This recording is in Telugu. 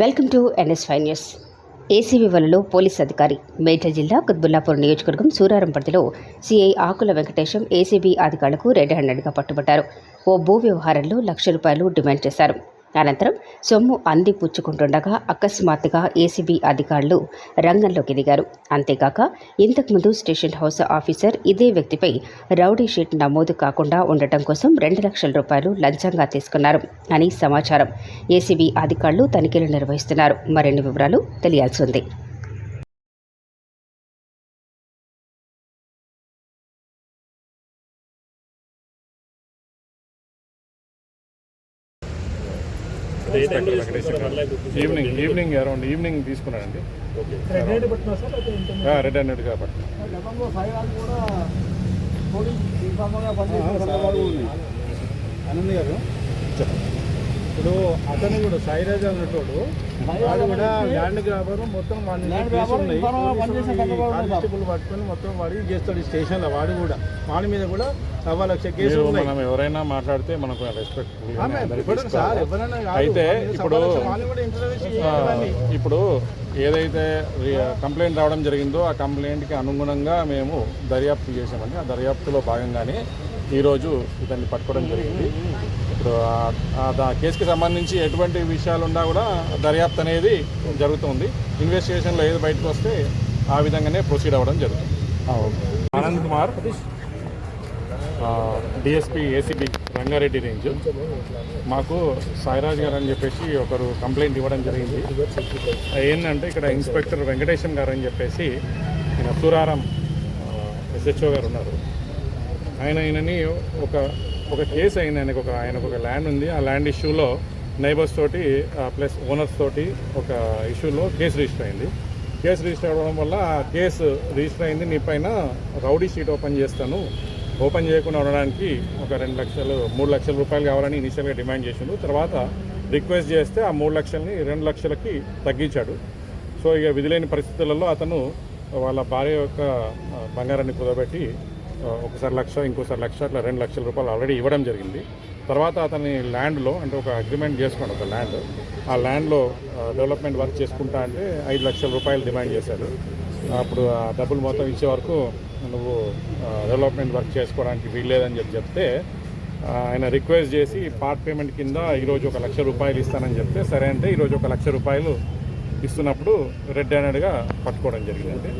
Welcome to NSFI news. ACB వలలో పోలీస్ అధికారి మేడ్చల్ జిల్లా కుత్బుల్లాపూర్ నియోజకవర్గం సూరారం పరిధిలో సిఐ ఆకుల వెంకటేశం ఏసీబీ అధికారులకు రెడ్ హ్యాండెడ్గా పట్టుబట్టారు. ఓ భూ వ్యవహారంలో లక్ష రూపాయలు డిమాండ్ చేశారు. అనంతరం సొమ్ము అందిపుచ్చుకుంటుండగా అకస్మాత్తుగా ఏసీబీ అధికారులు రంగంలోకి దిగారు. అంతేకాక ఇంతకుముందు స్టేషన్ హౌస్ ఆఫీసర్ ఇదే వ్యక్తిపై రౌడీ షీట్ నమోదు కాకుండా ఉండటం కోసం రెండు లక్షల రూపాయలు లంచంగా తీసుకున్నారు అని సమాచారం. ఏసీబీ అధికారులు తనిఖీలు నిర్వహిస్తున్నారు. మరిన్ని వివరాలు తెలియాల్సి ఉంది. ఈవినింగ్ ఈవినింగ్ అరౌండ్ ఈవినింగ్ తీసుకున్నానండి రెడ్ హ్యాండ్ పట్టినా సార్ అయితే ఇంత ఇప్పుడు అతను కూడా సాయిరాజ్ అన్నట్టు వాడు కూడా ల్యాండ్ గ్రాబర్ మొత్తం ఉన్నాయి. కానిస్టేబుల్ పట్టుకొని మొత్తం వాడి చేస్తాడు ఈ స్టేషన్లో వాడు కూడా. వాడి మీద కూడా సవా లక్ష కేసులు మనం ఎవరైనా మాట్లాడితే మనకు రెస్పెక్ట్. అయితే ఇప్పుడు ఇప్పుడు ఏదైతే కంప్లైంట్ రావడం జరిగిందో ఆ కంప్లైంట్కి అనుగుణంగా మేము దర్యాప్తు చేసామండి. ఆ దర్యాప్తులో భాగంగానే ఈరోజు ఇతన్ని పట్టుకోవడం జరిగింది. ఇప్పుడు ఆ- కేసుకి సంబంధించి ఎటువంటి విషయాలు ఉన్నా కూడా దర్యాప్తు అనేది జరుగుతుంది. ఇన్వెస్టిగేషన్లో ఏది బయటకు వస్తే ఆ విధంగానే ప్రొసీడ్ అవ్వడం జరుగుతుంది. Anand Kumar DSP ACB Rangareddy range. మాకు సాయిరాజ్ గారు అని చెప్పేసి ఒకరు కంప్లైంట్ ఇవ్వడం జరిగింది. ఏంటంటే ఇక్కడ ఇన్స్పెక్టర్ వెంకటేశం గారు అని చెప్పేసి సూరారం ఎస్హెచ్ఓ గారు ఉన్నారు. ఆయన ఆయనని ఒక ఒక కేసు అయింది. ఆయనకు ఒక ఆయనకు ఒక ల్యాండ్ ఉంది. ఆ ల్యాండ్ ఇష్యూలో నైబర్స్ తోటి ప్లస్ ఓనర్స్ తోటి ఒక ఇష్యూలో కేసు రిజిస్టర్ అయింది. కేసు రిజిస్టర్ అవ్వడం వల్ల ఆ కేసు రిజిస్టర్ అయింది. నీ పైన రౌడీ షీట్ ఓపెన్ చేస్తాను. ఓపెన్ చేయకుండా ఉండడానికి ఒక రెండు లక్షలు మూడు లక్షల రూపాయలు కావాలని ఇనిషియల్గా డిమాండ్ చేసిండు. తర్వాత రిక్వెస్ట్ చేస్తే ఆ మూడు లక్షలని రెండు లక్షలకి తగ్గించాడు. సో ఇక విధులేని పరిస్థితులలో అతను వాళ్ళ భార్య యొక్క బంగారాన్ని కుదబెట్టి ఒకసారి లక్ష ఇంకోసారి లక్ష అట్లా రెండు లక్షల రూపాయలు ఆల్రెడీ ఇవ్వడం జరిగింది. తర్వాత అతని ల్యాండ్లో అంటే ఒక అగ్రిమెంట్ చేసుకోండి ఒక ల్యాండ్. ఆ ల్యాండ్లో డెవలప్మెంట్ వర్క్ చేసుకుంటా అంటే ఐదు లక్షల రూపాయలు డిమాండ్ చేశాడు. అప్పుడు ఆ డబ్బులు మొత్తం ఇచ్చే వరకు నువ్వు డెవలప్మెంట్ వర్క్ చేసుకోవడానికి వీల్లేదని చెప్పి చెప్తే ఆయన రిక్వెస్ట్ చేసి పార్ట్ పేమెంట్ కింద ఈరోజు ఒక లక్ష రూపాయలు ఇస్తానని చెప్తే సరే అంటే ఈరోజు ఒక లక్ష రూపాయలు ఇస్తున్నప్పుడు రెడ్ హ్యాండెడ్గా పట్టుకోవడం జరిగిందండి.